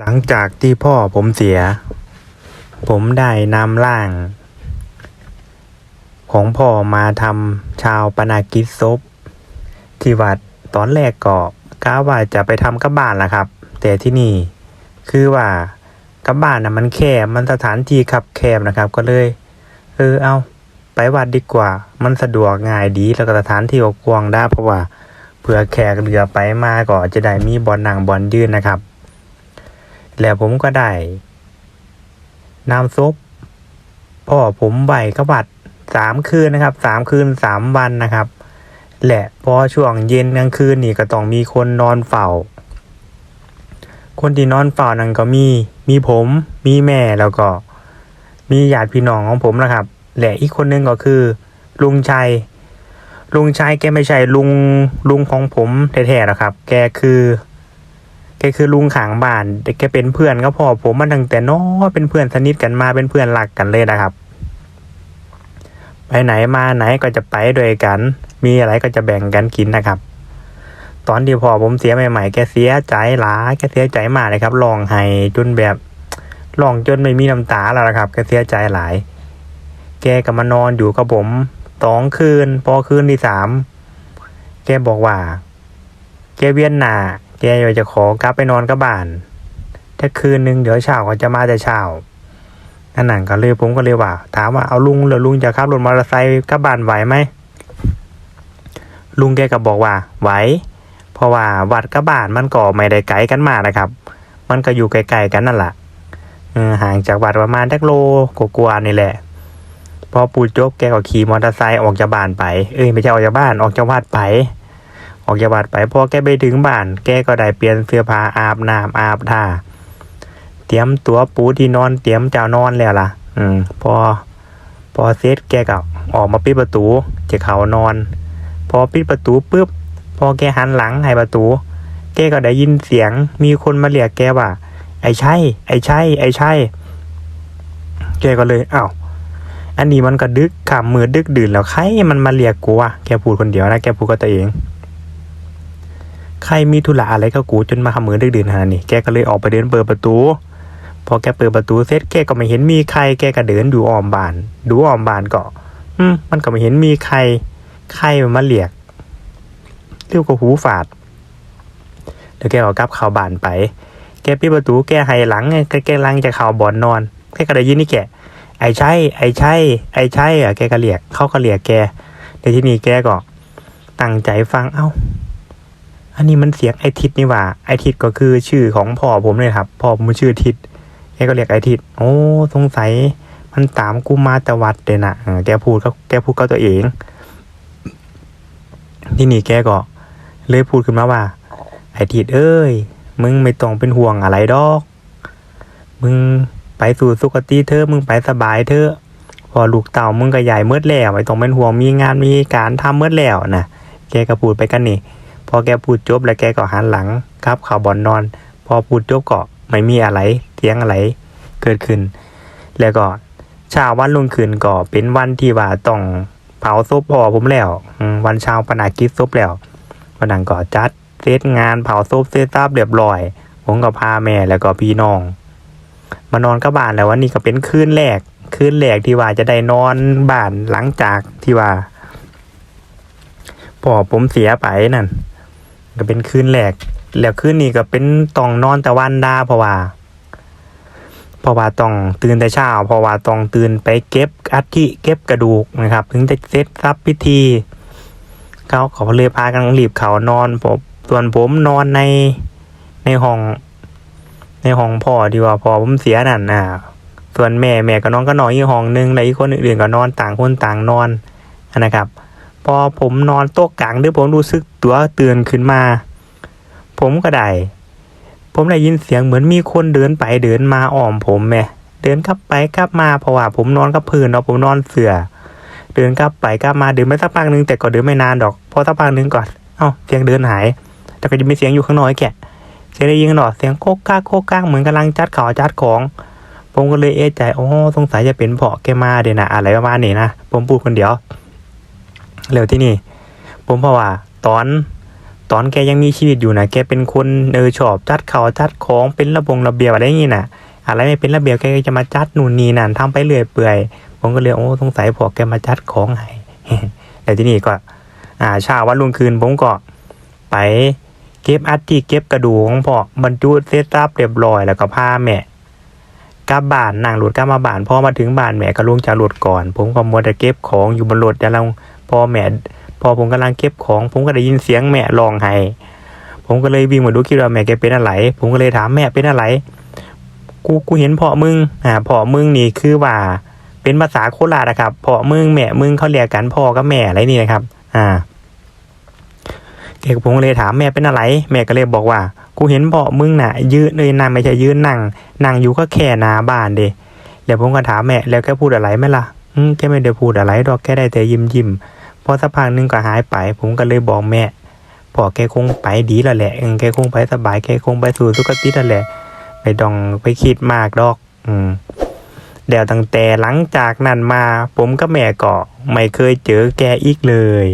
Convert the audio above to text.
หลังจากที่พ่อผมเสีย ผมได้นำร่าง ของพ่อมาทำชาวปนากิจศพที่วัดตอนแรกก็กะว่าจะไปทำกับบ้านละครับ แต่ที่นี่คือว่ากับบ้านนะมันแคบมันสถานที่ขับแคบนะครับ ก็เลย เออเอาไปวัดดีกว่า มันสะดวกง่ายดีแล้วก็สถานที่ก็กว้างได้เพราะว่าเผื่อแขกเรือไปมาก็จะได้มีบอลหนังบอลยืนนะครับ แล้วผมก็ได้นำซุปพ่อผมไหวกวัดสามคืนนะครับสามคืนสามวันนะครับและพอช่วงเย็นกลางคืนนี่ก็ต้องมีคนนอนเฝ้า คนที่นอนเฝ้านั่นก็มี มีผมมีแม่แล้วก็ มีญาติพี่น้องของผมนะครับและอีกคนนึงก็คือ ลุงชัยลุงชัยแกไม่ใช่ลุงลุงของผมแท้ๆหรอกครับ แกคือ แกคือลุงขางบ้านแกเป็นเพื่อนก็พอผมมาตั้งแต่น้อเป็นเพื่อนสนิทกันมาเป็นเพื่อนรักกันเลยนะครับ ไปไหนมาไหนก็จะไปด้วยกัน มีอะไรก็จะแบ่งกันกินนะครับ ตอนที่พ่อผมเสียใหม่ๆแกเสียใจหลายแกเสียใจมากเลยครับร้องไห้จนแบบร้องจนไม่มีน้ำตาแล้วนะครับแกเสียใจหลาย แกก็มานอนอยู่กับผมสองคืน พอคืนที่สามแกบอกว่า แกเวียนหนา แกอยากจะขอกลับไปนอนกับบ้านถ้าคืนหนึ่งเดี๋ยวเช้าก็จะมาแต่เช้าอันนั้นก็เลยผมก็เลยว่า ถามว่าเอาลุงหรือลุงจะขับรถมอเตอร์ไซค์กลับบ้านไหวไหมลุงแกก็บอกว่าไหวเพราะว่าวัดกับบ้านมันก็ไม่ได้ไกลกันมากนะครับ มันก็อยู่ไกลๆกันนั่นแหละห่างจากวัดประมาณจักโลกว่าๆนี่แหละ พอปู่จบแกก็ขี่มอเตอร์ไซค์ออกจากบ้านไป เอ้ยไม่ใช่ออกจากบ้านออกจากวัดไป ออกจากวัดไปพอแกไปถึงบ้าน แกก็ได้เปลี่ยนเสื้อผ้าอาบน้ำอาบท่า เตรียมตัวปูที่นอนเตรียมจะนอนแล้วล่ะ อืม พอ พอเสร็จแกก็ออกมาปิดประตูจะเขานอน พอปิดประตูปุ๊บพอแกหันหลังให้ประตู แกก็ได้ยินเสียง มีคนมาเรียกแกว่า ไอ้ใช่ ไอ้ใช่ ไอ้ใช่ แกก็เลยอ้าวอันนี้มันก็ดึกขำมือดึกดื่นแล้วใครมันมาเรียกกูวะแกพูดคนเดียวนะแกพูดกับตัวเอง ใครมีธุระอะไรกับกูจนมาขมือดึกดื่นขนานี้แกก็เลยออกไปเดินเปิดประตู พอแกเปิดประตูเสร็จแกก็ไม่เห็นมีใครแกก็เดินดูอ้อมบาน ดูอ้อมบานก็อืมมันก็ไม่เห็นมีใครใครมาเรียกเรียกกับหูฝาดแล้วแกก็กลับเข้าบ้านไป แกปิดประตูแกให้หลังแกแกลังจะเข้าบ่อนนอนแกก็ได้ยินนี่แกไอ้ใช่ ไอ้ใช่ ไอ้ใช่อะแกก็เรียกเขาก็เรียกแกแต่ที่นี่แกก็ตั้งใจฟังเอ้า อันนี้มันเสียงไอทิศนี่หว่า ไอทิศก็คือชื่อของพ่อผมเลยครับ พ่อผมชื่อทิศแกก็เรียกไอทิศโอ้สงสัย มันตามกูมาตวัดเลยนะแกพูดก็แกพูดกับตัวเอง ที่นี่แกก็เลยพูดขึ้นมาว่า ไอทิศเอ้ย มึงไม่ต้องเป็นห่วงอะไรดอก มึงไปสู่สุคติเถอมึงไปสบายเถอพอลูกเต่ามึงก็ใหญ่เมื่อแล้วไม่ต้องเป็นห่วงมีงานมีการทำเมื่อแล้วนะแกก็พูดไปกันนี่ พอแกพูดจบแล้วแกก็หันหลังครับข่าวบอนนอน พอพูดจบก็ไม่มีอะไรเสียงอะไรเกิดขึ้น แล้วก็เช้าวันรุ่งขึ้นก็เป็นวันที่ว่าต้องเผาศพพ่อผมแล้ววันเช้าปนากิจศพแล้ววันนั้นก็จัดเซตงานเผาศพเซตทราบเรียบร้อย ผมก็พาแม่แล้วก็พี่น้อง มานอนกับบ้านแล้ววันนี้ก็เป็นคืนแรกคืนแรกที่ว่าจะได้นอนบ้านหลังจากที่ว่าพ่อผมเสียไปนั่น ก็เป็นคืนแรกแล้วคืนนี้ก็เป็นต้องนอนแต่วันดาเพราะว่า เพราะว่าต้องตื่นแต่เช้าเพราะว่าต้องตื่นไปเก็บอัฐิเก็บกระดูกนะครับ ถึงจะเสร็จรับพิธี เขาเขาเลยพากันรีบเขานอนผมส่วนผมนอนในในห้อง ในห้องพ่อดีกว่าพ่อผมเสียนั่นน่ะส่วนแม่แม่ก็นอนก็นอนอีกห้องนึงแล้วอีกคนอื่นๆก็นอนต่างคนต่างนอนนะครับ พอผมนอนโต๊ะกลางด้วยผมรู้สึกตัวตื่นขึ้นมา ผมก็ได้ ผมได้ยินเสียงเหมือนมีคนเดินไปเดินมาอ้อมผมแม่เดินกลับไปกลับมาเพราะว่าผมนอนกับพื้นเนาะผมนอนเสือเดินกลับไปกลับมาเดินไปสักพักนึงแต่ก็เดินไม่นานดอกพอสักพักนึงก่อนเอ้าเสียงเดินหาย แต่ก็จะมีเสียงอยู่ข้างนอกไอ้แกเสียงได้ยินหนอเสียงโคกก้าโคกก้าเหมือนกำลังจัดข่าวจัดของผมก็เลยเอะใจโอ้สงสัยจะเป็นเพาะแกมาเดยวนะอะไรประมาณนี้นะผมพูดคนเดียว แล้วที่นี่ ผมเพราะว่าตอนตอนแกยังมีชีวิตอยู่นะแกเป็นคนเออชอบจัดเขาจัดของเป็นระบงระเบียบอะไรอย่างงี้น่ะอะไรไม่เป็นระเบียบแกก็จะมาจัดนู่นนี่นั่นทำไปเรื่อยเปื่อยผมก็เลยโอ้สงสัยพอแกมาจัดของให้แต่ที่นี่ก็ อ่าเช้าวันรุ่งคืนผมก็ไปเก็บอัฐิเก็บกระดูกของพ่อบรรจุเซตอัพเรียบร้อยแล้วก็พาแม่กลับบ้านนั่งรถกลับมาบ้านพอมาถึงบ้านแม่ก็ลงจากรถก่อน ผมก็มัวแต่เก็บของอยู่บนรถแต่เรา พอแม่พอผมกำลังเก็บของ ผมก็ได้ยินเสียงแม่ร้องไห้ผมก็เลยวิ่งมาดูคิดว่าแม่แกเป็นอะไร ผมก็เลยถามแม่เป็นอะไร กูกูเห็นพ่อมึงอ่าพ่อมึงนี่คือว่า เป็นภาษาโคราชนะครับพ่อมึงแม่มึงเขาเรียกกันพ่อกับแม่อะไรนี่นะครับ อ่าแกก็ผมก็เลยถามแม่เป็นอะไร แม่ก็เลยบอกว่า กูเห็นพ่อมึงน่ะ ยืนเลยนั่งไม่ใช่ยืนนั่งนั่งอยู่ก็แค่นาบ้านเดแล้วผมก็ถามแม่แล้วแกพูดอะไรไหมล่ะ แกไม่ได้พูดอะไรดอกแกได้แต่ยิ้มยิ้มพอสักพักหนึงก็หายไป ผมก็เลยบอกแม่พ่อแกคงไปดีแล้วแหละแกคงไปสบายแกคงไปสู่สุคติแล้วแหละไม่ต้องไปคิดมากดอก อืมเดี๋ยวตั้งแต่หลังจากนั้นมา ผมกับแม่ก็ไม่เคยเจอแกอีกเลย